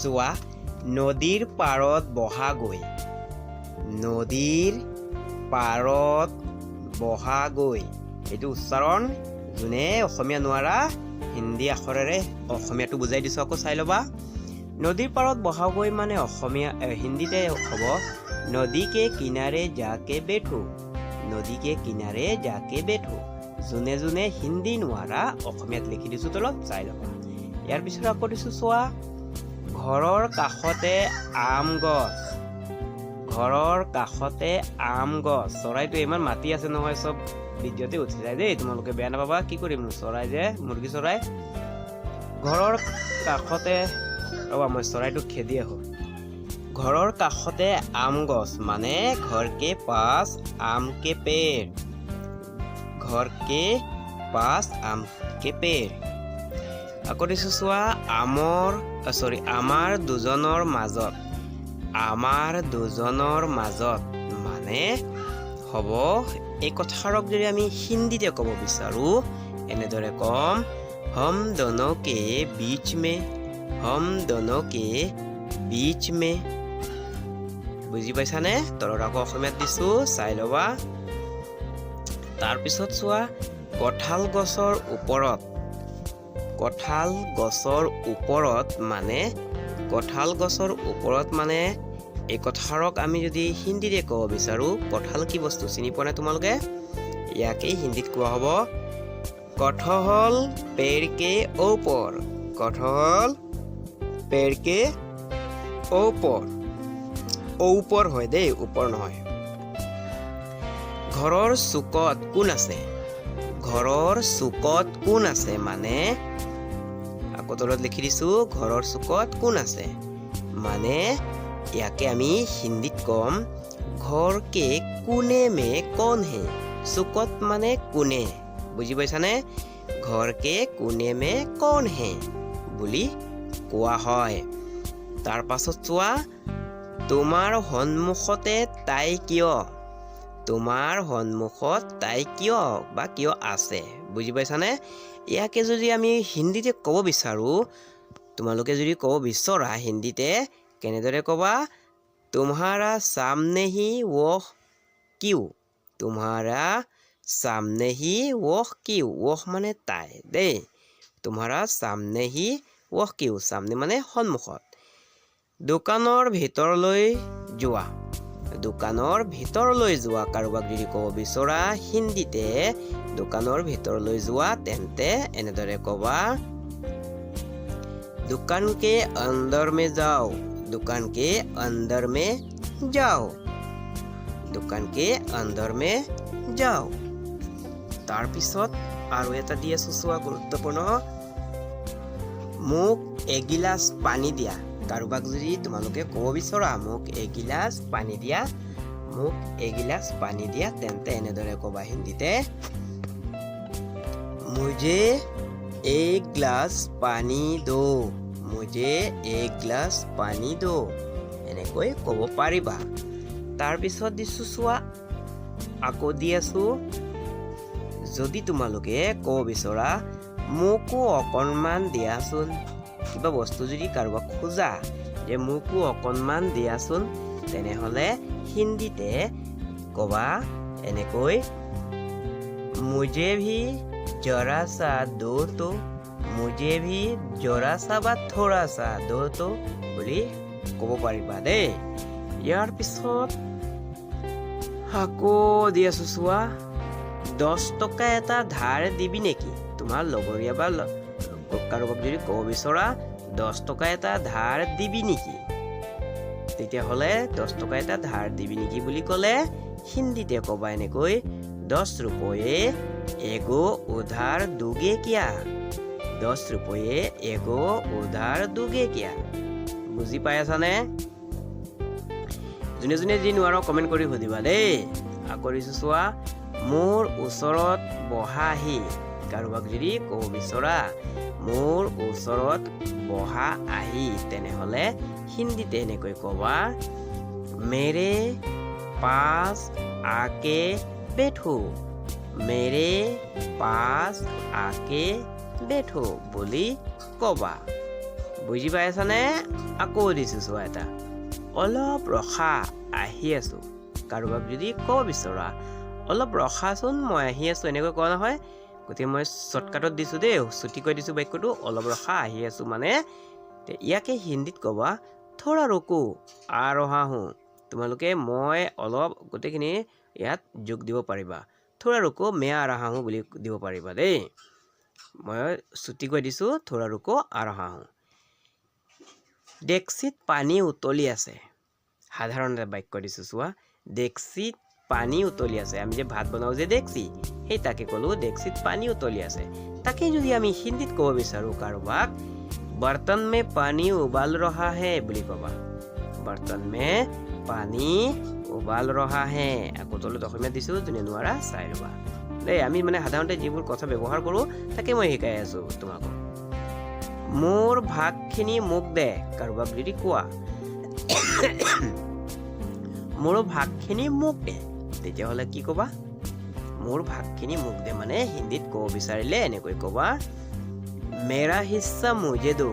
চোৱা নদীৰ পাৰত বহাগৈ। নদীৰ পাৰত বহাগৈ। এইটো উচ্চাৰণ যোনে অসমীয়া নোৱাৰা হিন্দী আখৰেৰে অসমীয়াটো বুজাই দিছোঁ আকৌ চাই ল'বা। নদীৰ পাৰত বহাগৈ মানে অসমীয়া হিন্দীতে হ'ব নদীকে কিনাৰে যাকে বেঠো নদীকে কিনাৰে যাকে বেঠো যোনে যোনে হিন্দী নোৱাৰা অসমীয়াত লিখি দিছোঁ তলত চাই ল'বা। ইয়াৰ পিছত আকৌ দিছোঁ চোৱা ঘৰৰ কাষতে আম গছ। ঘৰৰ কাষতে আম গছ। চৰাইটো ইমান মাতি আছে নহয়, চব ভিডিঅ'তে উঠি যায় দেই, তোমালোকে বেয়া নাপাবা। কি কৰিম চৰাই যে, মুৰ্গী চৰাই? ঘৰৰ কাষতে, ৰ'বা, মই চৰাইটোক খেদি আহোঁ। ঘৰৰ কাষতে আম গছ মানে ঘৰ কে পাছ আম পেৰ। ঘৰ কে পাছ আম পেৰ। আকৌ দিছোঁ চোৱা, আমৰ চৰি আমাৰ দুজনৰ মাজত, আমাৰ দুজনৰ মাজত মানে হ'ব এই কথাষাৰক যদি আমি হিন্দীতে ক'ব বিচাৰোঁ, এনেদৰে ক'ম, হম দোনো কে বীচ মে, হম দোনো কে বীচ মে। বুজি পাইছানে? তলত আকৌ অসমীয়াত দিছোঁ, চাই ল'বা। তাৰপিছত চোৱা, কঁঠাল গছৰ ওপৰত কঁঠাল গছৰ ওপৰত মানে কঁঠাল গছৰ ওপৰত মানে এই কথাষাৰক আমি যদি হিন্দীৰে ক'ব বিচাৰোঁ, কঁঠাল কি বস্তু চিনি পোৱা নাই তোমালোকে? ইয়াকেই হিন্দীত কোৱা হ'ব কঠহল পেৰকে ওপৰ কঠহল পেৰকে ওপৰ। ওপৰ হয় দেই, ওপৰ নহয়। ঘৰৰ চুকত কোন আছে? ঘৰৰ চুকত কোন আছে মানে আকৌ লিখি দিছোঁ, ঘৰৰ চুকত কোন আছে? মানে ইয়াকে আমি হিন্দীত ক'ম ঘৰ কে কোনে মে কন হে চুকত মানে কোনে? বুজি পাইছানে? ঘৰ কে কোনে মে কন হে বুলি কোৱা হয়। তাৰ পাছত চোৱা, তোমাৰ সন্মুখতে তাই কিয়? তোমাৰ সন্মুখত তাই কিয় বা কিয় আছে? বুজি পাইছানে? ইয়াকে যদি আমি হিন্দীতে ক'ব বিচাৰোঁ, তোমালোকে যদি ক'ব বিচৰা হিন্দীতে, কেনেদৰে ক'বা? তোমাৰা সামনে হি ৱহ কিউ তোমাৰা সামনে হি ৱহ কিউ ৱহ মানে তাই দেই তোমাৰা সামনে হি ৱহ কিউ সামনে মানে সন্মুখত, দোকানৰ ভিতৰলৈ যোৱা। দোকানৰ ভিতৰলৈ যোৱা। কাৰোবাক যদি ক'ব বিচৰা হিন্দীতে, দোকানৰ ভিতৰলৈ যোৱা তেন্তে এনেদৰে ক'বা দোকান কে অন্দৰ মে যাও দোকান কে অন্দৰ মে যাও দোকান অন্দৰ মে যাও তাৰপিছত আৰু এটা দি আছো চোৱা গুৰুত্বপূৰ্ণ। মোক এগিলাচ পানী দিয়া। কাৰোবাক যদি তোমালোকে ক'ব বিচৰা, মোক এগিলাচ পানী দিয়া, মোক এগিলাচ পানী দিয়া, তেন্তে এনেদৰে ক'বা হিন্দীতে মুজে এক গ্লাছ পানী দো মুজে এক গ্লাছ পানী দো এনেকৈ ক'ব পাৰিবা। তাৰপিছত দিছোঁ, চোৱা, আকৌ দি আছোঁ। যদি তোমালোকে ক'ব বিচৰা, মোকো অকণমান দিয়াচোন কিবা বস্তু যদি কাৰোবাক খোজা, যে মোকো অকণমান দিয়াচোন, তেনেহ'লে হিন্দীতে ক'বা, এনেকৈ, মুজে ভি জৰা চা দো তো, মুজে ভি জৰা চা বা থোৰা চা দো তো বুলি ক'ব পাৰিবা দেই। ইয়াৰ পিছত আকৌ দি আছো চোৱা, দহ টকা এটা ধাৰ দিবি নেকি? তোমাৰ লগৰীয়া বা কাৰোবাক যদি ক'ব বিচৰা দহ টকা এটা ধাৰ দিবি নেকি? তেতিয়াহ'লে দহ টকা এটা ধাৰ দিবি নেকি বুলি ক'লে হিন্দীতে ক'বা এনেকৈ দহ ৰূপয়ে এগো উধাৰ দুগে কিয়া দহ ৰূপয়ে এগো উধাৰ দুগে কিয়া বুজি পাই আছানে? যোনে যোনে যি নোৱাৰো কমেণ্ট কৰি সুধিবা দেই। আকৌ চোৱা মোৰ ওচৰত বহাহি কাৰোবাক যদি ক'ব বিচৰা মোৰ ওচৰত বহা আহি তেনেহ'লে হিন্দীতে এনেকৈ ক'বা মেৰে পাছ আকে বেঠো মেৰে পাছ আকে বেঠো বুলি ক'বা বুজি পাই আছানে আকৌ দিছোঁ চোৱা এটা অলপ ৰখা আহি আছোঁ কাৰোবাক যদি ক'ব বিচৰা অলপ ৰখাচোন মই আহি আছোঁ এনেকৈ কোৱা নহয় গতিকে মই শ্বৰ্টকাটত দিছোঁ দেই ছুটিকৈ দিছোঁ বাক্যটো অলপ ৰখা আহি আছোঁ মানে। ইয়াকে হিন্দীত ক'বা থোৰা ৰকো আ ৰহা হওঁ তোমালোকে মই অলপ গোটেইখিনি ইয়াত যোগ দিব পাৰিবা। থোৰা ৰকো মে আ ৰহা হওঁ বুলি দিব পাৰিবা দেই। মই ছুটিকৈ দিছোঁ থোৰা ৰকো আ ৰহা হওঁ ডেক্সিত পানী উতলি আছে। সাধাৰণ এটা বাক্য দিছোঁ চোৱা। ডেক্সিত পানী উতলি আছে। আমি যে ভাত বনাওঁ যে ডেক্সি সেই তাকে ক'লোঁ ডেক্সিত পানী উতলি আছে। তাকে যদি আমি হিন্দীত ক'ব বিচাৰোঁ, কাৰোবাক, বৰ্তন মে পানী উবাল ৰহা হে বুলি ক'বা। বৰ্তন মে পানী উবাল ৰহা হে আকৌ তলত অসমীয়াত দিছোঁ যোনে নোৱাৰা, চাই ল'বা। দেই আমি মানে সাধাৰণতে যিবোৰ কথা ব্যৱহাৰ কৰোঁ, তাকে মই শিকাই আছোঁ তোমালোকক মোৰ ভাগখিনি মোক দে কাৰোবাক যদি কোৱা। মোৰ ভাগখিনি মোক দে তেতিয়াহ'লে কি ক'বা? মোৰ ভাগখিনি মোক দে মানে হিন্দীত ক'ব বিচাৰিলে এনেকৈ ক'বা, মেৰা হিচ্ছা মুজে দো।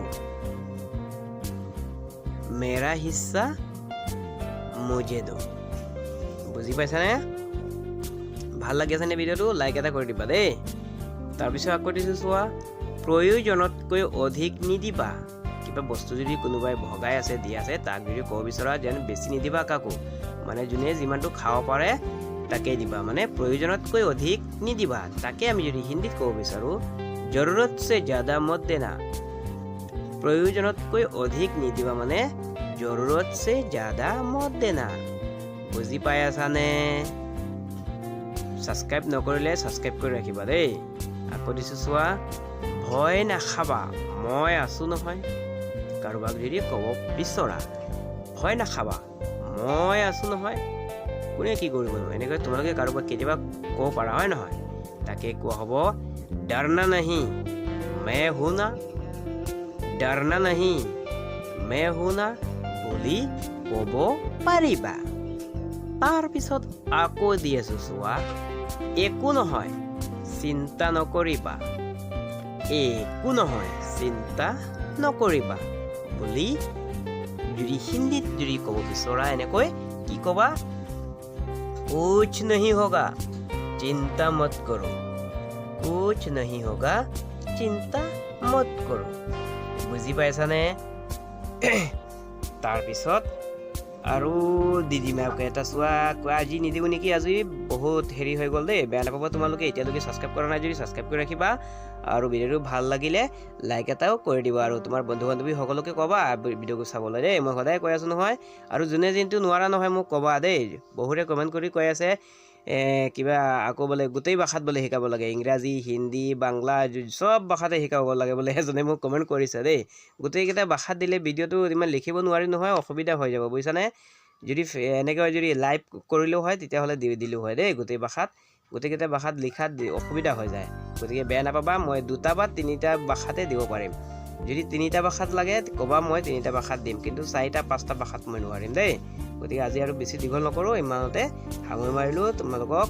মেৰা হিচ্ছা মুজে দো। বুজি পাইছানে? ভালো লাগি আছেনে ভিডিঅ'টো? লাইক এটা কৰি দিবা দেই। তাৰপিছত আকৌ দিছোঁ চোৱা, প্ৰয়োজনতকৈ অধিক নিদিবা। কিবা বস্তু যদি কোনোবাই ভগাই আছে, দি আছে, তাক যদি ক'ব বিচৰা, যেন বেছি নিদিবা কাকো। মানে যোনে যিমানটো খাব পাৰে তাকেই দিবা। মানে প্ৰয়োজনতকৈ অধিক নিদিবা। তাকে আমি যদি হিন্দীত ক'ব বিচাৰোঁ জৰুৰত চে জাদা মত দেনা। প্ৰয়োজনতকৈ অধিক নিদিবা মানে জৰুৰত চে জাদা মত দেনা। বুজি পাই আছানে? ছাবস্ক্ৰাইব নকৰিলে ছাবস্ক্ৰাইব কৰি ৰাখিবা দেই। আকৌ দিছোঁ চোৱা ভয় নাখাবা। মই আছোঁ নহয়। কাৰোবাক যদি ক'ব বিচৰা ভয় নাখাবা। মই আছোঁ নহয় কোনে কি কৰিবনো এনেকৈ তোমালোকে কাৰোবাক কেতিয়াবা ক'ব পাৰা হয় নহয় তাকে কোৱা হ'ব ডৰনা নাহি মে শুনা ডৰনা নাহি মে শুনা বুলি ক'ব পাৰিবা তাৰপিছত আকৌ দি আছোঁ চোৱা একো নহয় চিন্তা নকৰিবা একো নহয় চিন্তা নকৰিবা বুলি যদি হিন্দীত যদি ক'ব বিচৰা এনেকৈ কি ক'বা কুচ নহি হগা চিন্তা মত কৰো কুচ নহি হগা চিন্তা মত কৰো বুজি পাইছানে তাৰপিছত আৰু দি দিম এটা চোৱা, কোৱা, আজি নিদিওঁ নেকি? আজি বহুত হেৰি হৈ গ'ল দেই, বেয়া নাপাব তোমালোকে। এতিয়ালৈকে ছাবস্ক্ৰাইব কৰা নাই যদি ছাবস্ক্ৰাইব কৰি ৰাখিবা। আৰু ভিডিঅ'টো ভালো লাগিলে লাইক এটাও কৰি দিবা। আৰু তোমাৰ বন্ধু বান্ধৱী সকলোকে ক'বা ভিডিঅ'টো চাবলৈ দেই। মই সদায় কৈ আছোঁ নহয়। আৰু যোনে যোনটো নোৱাৰা নহয় মোক ক'বা দেই। বহুতে কমেণ্ট কৰি কৈ আছে কিবা আকৌ বোলে গোটেই ভাষাত বোলে শিকাব লাগে ইংৰাজী হিন্দী বাংলা চব ভাষাতে শিকাব লাগে বোলে এজনে মোক কমেণ্ট কৰিছে দেই। গোটেইকেইটা ভাষাত দিলে ভিডিঅ'টো ইমান লিখিব নোৱাৰি নহয় অসুবিধা হৈ যাব বুজিছানে? যদি এনেকৈ যদি লাইভ কৰিলেও হয় তেতিয়াহ'লে দি দিলোঁ হয় দেই গোটেই ভাষাত। গোটেইকেইটা ভাষাত লিখাত অসুবিধা হৈ যায়। গতিকে বেয়া নাপাবা মই দুটা বা তিনিটা ভাষাতে দিব পাৰিম। যদি তিনিটা ভাষাত লাগে, ক'বা মই তিনিটা ভাষাত দিম। কিন্তু চাৰিটা, পাঁচটা ভাষাত মই নোৱাৰিম দেই। গতিকে আজি আৰু বেছি দীঘল নকৰোঁ, ইমানতে সামৰি মাৰিলোঁ। তোমালোকক